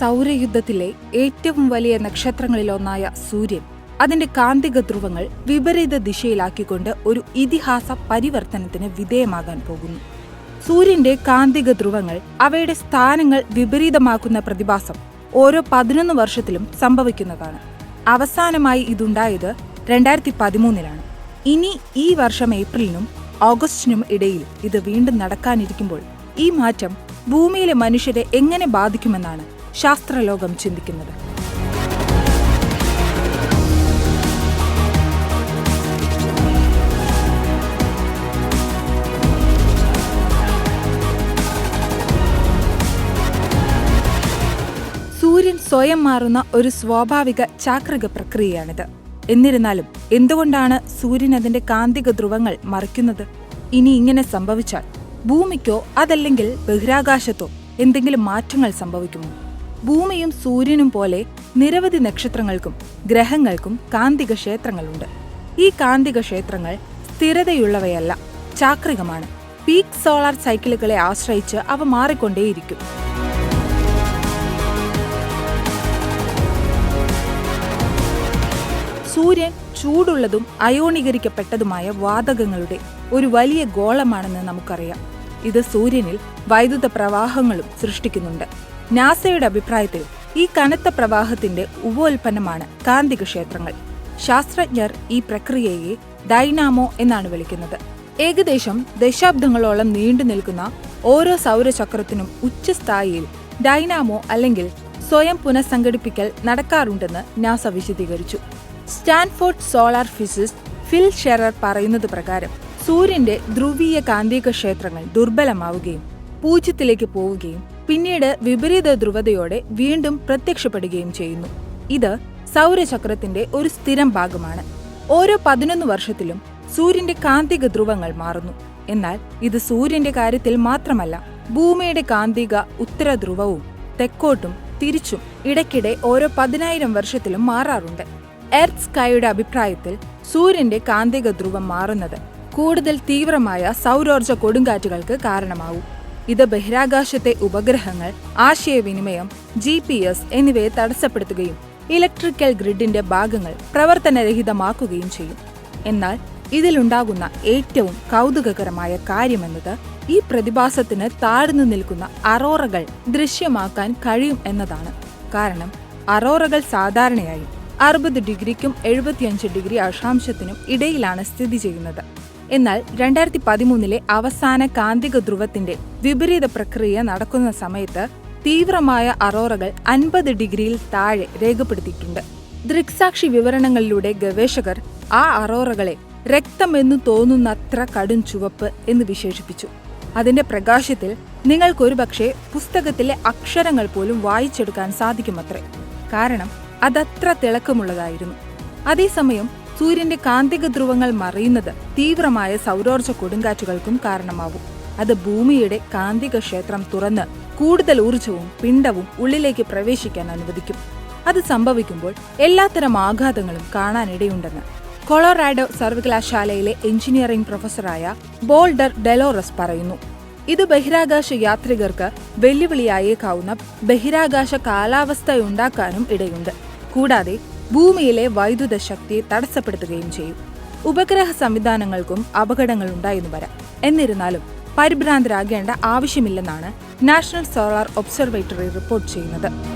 സൗരയുദ്ധത്തിലെ ഏറ്റവും വലിയ നക്ഷത്രങ്ങളിലൊന്നായ സൂര്യൻ അതിന്റെ കാന്തിക ധ്രുവങ്ങൾ വിപരീത ദിശയിലാക്കിക്കൊണ്ട് ഒരു ഇതിഹാസ പരിവർത്തനത്തിന് വിധേയമാകാൻ പോകുന്നു. സൂര്യന്റെ കാന്തിക ധ്രുവങ്ങൾ അവയുടെ സ്ഥാനങ്ങൾ വിപരീതമാക്കുന്ന പ്രതിഭാസം ഓരോ പതിനൊന്ന് വർഷത്തിലും സംഭവിക്കുന്നതാണ്. അവസാനമായി ഇതുണ്ടായത് രണ്ടായിരത്തി പതിമൂന്നിലാണ് ഇനി ഈ വർഷം ഏപ്രിലിനും ഓഗസ്റ്റിനും ഇടയിൽ ഇത് വീണ്ടും നടക്കാനിരിക്കുമ്പോൾ ഈ മാറ്റം ഭൂമിയിലെ മനുഷ്യരെ എങ്ങനെ ബാധിക്കുമെന്നാണ് ശാസ്ത്രലോകം ചിന്തിക്കുന്നത്. സൂര്യൻ സ്വയം മാറുന്ന ഒരു സ്വാഭാവിക ചാക്രിക പ്രക്രിയയാണിത്. എന്നിരുന്നാലും എന്തുകൊണ്ടാണ് സൂര്യൻ അതിന്റെ കാന്തിക ധ്രുവങ്ങൾ മറിക്കുന്നത്? ഇനി ഇങ്ങനെ സംഭവിച്ചാൽ ഭൂമിക്കോ അതല്ലെങ്കിൽ ബഹിരാകാശത്തോ എന്തെങ്കിലും മാറ്റങ്ങൾ സംഭവിക്കുമോ? ഭൂമിയും സൂര്യനും പോലെ നിരവധി നക്ഷത്രങ്ങൾക്കും ഗ്രഹങ്ങൾക്കും കാന്തിക ക്ഷേത്രങ്ങളുണ്ട്. ഈ കാന്തിക ക്ഷേത്രങ്ങൾ സ്ഥിരതയുള്ളവയല്ല ചാക്രികമാണ്. പീക്ക് സോളാർ സൈക്കിളുകളെ ആശ്രയിച്ച് അവ മാറിക്കൊണ്ടേയിരിക്കും. സൂര്യൻ ചൂടുള്ളതും അയോണീകരിക്കപ്പെട്ടതുമായ വാതകങ്ങളുടെ ഒരു വലിയ ഗോളമാണെന്ന് നമുക്കറിയാം. ഇത് സൂര്യനിൽ വൈദ്യുത പ്രവാഹങ്ങളും സൃഷ്ടിക്കുന്നുണ്ട്. നാസയുടെ അഭിപ്രായത്തിൽ ഈ കനത്ത പ്രവാഹത്തിന്റെ ഉപോൽപ്പന്നമാണ് കാന്തിക ക്ഷേത്രങ്ങൾ. ശാസ്ത്രജ്ഞർ ഈ പ്രക്രിയയെ ഡൈനാമോ എന്നാണ് വിളിക്കുന്നത്. ഏകദേശം ദശാബ്ദങ്ങളോളം നീണ്ടു നിൽക്കുന്ന ഓരോ സൗരചക്രത്തിനും ഉച്ചസ്ഥായിയിൽ ഡൈനാമോ അല്ലെങ്കിൽ സ്വയം പുനഃസംഘടിപ്പിക്കൽ നടക്കാറുണ്ടെന്ന് നാസ വിശദീകരിച്ചു. Stanford solar physicist Phil Scherrer പറയുന്നത് പ്രകാരം സൂര്യന്റെ ധ്രുവീയ കാന്തിക ക്ഷേത്രങ്ങൾ ദുർബലമാവുകയും പൂജ്യത്തിലേക്ക് പോവുകയും പിന്നീട് വിപരീത ധ്രുവതയോടെ വീണ്ടും പ്രത്യക്ഷപ്പെടുകയും ചെയ്യുന്നു. ഇത് സൗരചക്രത്തിന്റെ ഒരു സ്ഥിരം ഭാഗമാണ്. ഓരോ പതിനൊന്ന് വർഷത്തിലും സൂര്യന്റെ കാന്തിക ധ്രുവങ്ങൾ മാറുന്നു. എന്നാൽ ഇത് സൂര്യന്റെ കാര്യത്തിൽ മാത്രമല്ല ഭൂമിയുടെ കാന്തിക ഉത്തര ധ്രുവവും തെക്കോട്ടും തിരിച്ചും ഇടയ്ക്കിടെ ഓരോ പതിനായിരം വർഷത്തിലും മാറാറുണ്ട്. എർത്ത് സ്കൈയുടെ അഭിപ്രായത്തിൽ സൂര്യന്റെ കാന്തിക ധ്രുവം മാറുന്നത് കൂടുതൽ തീവ്രമായ സൗരോർജ കൊടുങ്കാറ്റുകൾക്ക് കാരണമാവും. ഇത് ബഹിരാകാശത്തെ ഉപഗ്രഹങ്ങൾ ആശയവിനിമയം ജി പി എസ് എന്നിവയെ തടസ്സപ്പെടുത്തുകയും ഇലക്ട്രിക്കൽ ഗ്രിഡിന്റെ ഭാഗങ്ങൾ പ്രവർത്തനരഹിതമാക്കുകയും ചെയ്യും. എന്നാൽ ഇതിലുണ്ടാകുന്ന ഏറ്റവും കൗതുകകരമായ കാര്യമെന്നത് ഈ പ്രതിഭാസത്തിന് താഴ്ന്നു നിൽക്കുന്ന അറോറകൾ ദൃശ്യമാക്കാൻ കഴിയും എന്നതാണ്. കാരണം അറോറകൾ സാധാരണയായി അറുപത് ഡിഗ്രിക്കും എഴുപത്തിയഞ്ച് ഡിഗ്രി അക്ഷാംശത്തിനും ഇടയിലാണ് സ്ഥിതി ചെയ്യുന്നത്. എന്നാൽ രണ്ടായിരത്തി പതിമൂന്നിലെ അവസാന കാന്തിക ധ്രുവത്തിന്റെ വിപരീത പ്രക്രിയ നടക്കുന്ന സമയത്ത് തീവ്രമായ അറോറകൾ അൻപത് ഡിഗ്രിയിൽ താഴെ രേഖപ്പെടുത്തിയിട്ടുണ്ട്. ദൃക്സാക്ഷി വിവരണങ്ങളിലൂടെ ഗവേഷകർ ആ അറോറകളെ രക്തമെന്നു തോന്നുന്നത്ര കടും ചുവപ്പ് എന്ന് വിശേഷിപ്പിച്ചു. അതിന്റെ പ്രകാശത്തിൽ നിങ്ങൾക്കൊരുപക്ഷെ പുസ്തകത്തിലെ അക്ഷരങ്ങൾ പോലും വായിച്ചെടുക്കാൻ സാധിക്കുമത്രേ. കാരണം അതത്ര തിളക്കമുള്ളതായിരുന്നു. അതേസമയം സൂര്യന്റെ കാന്തിക ധ്രുവങ്ങൾ മറിയുന്നത് തീവ്രമായ സൗരോർജ കൊടുങ്കാറ്റുകൾക്കും കാരണമാവും. അത് ഭൂമിയുടെ കാന്തിക ക്ഷേത്രം തുറന്ന് കൂടുതൽ ഊർജവും പിണ്ടവും ഉള്ളിലേക്ക് പ്രവേശിക്കാൻ അനുവദിക്കും. അത് സംഭവിക്കുമ്പോൾ എല്ലാത്തരം ആഘാതങ്ങളും കാണാനിടയുണ്ടെന്ന് കൊളോറാഡോ സർവകലാശാലയിലെ എഞ്ചിനീയറിംഗ് പ്രൊഫസറായ ബോൾഡർ ഡെലോറസ് പറയുന്നു. ഇത് ബഹിരാകാശ യാത്രികർക്ക് വെല്ലുവിളിയായേക്കാവുന്ന ബഹിരാകാശ കാലാവസ്ഥയുണ്ടാക്കാനും ഇടയുണ്ട്. കൂടാതെ ഭൂമിയിലെ വൈദ്യുത ശക്തിയെ തടസ്സപ്പെടുത്തുകയും ചെയ്യും. ഉപഗ്രഹ സംവിധാനങ്ങൾക്കും അപകടങ്ങൾ ഉണ്ടായെന്ന് വരാം. എന്നിരുന്നാലും പരിഭ്രാന്തരാകേണ്ട ആവശ്യമില്ലെന്നാണ് നാഷണൽ സോളാർ ഒബ്സർവേറ്ററി റിപ്പോർട്ട് ചെയ്യുന്നത്.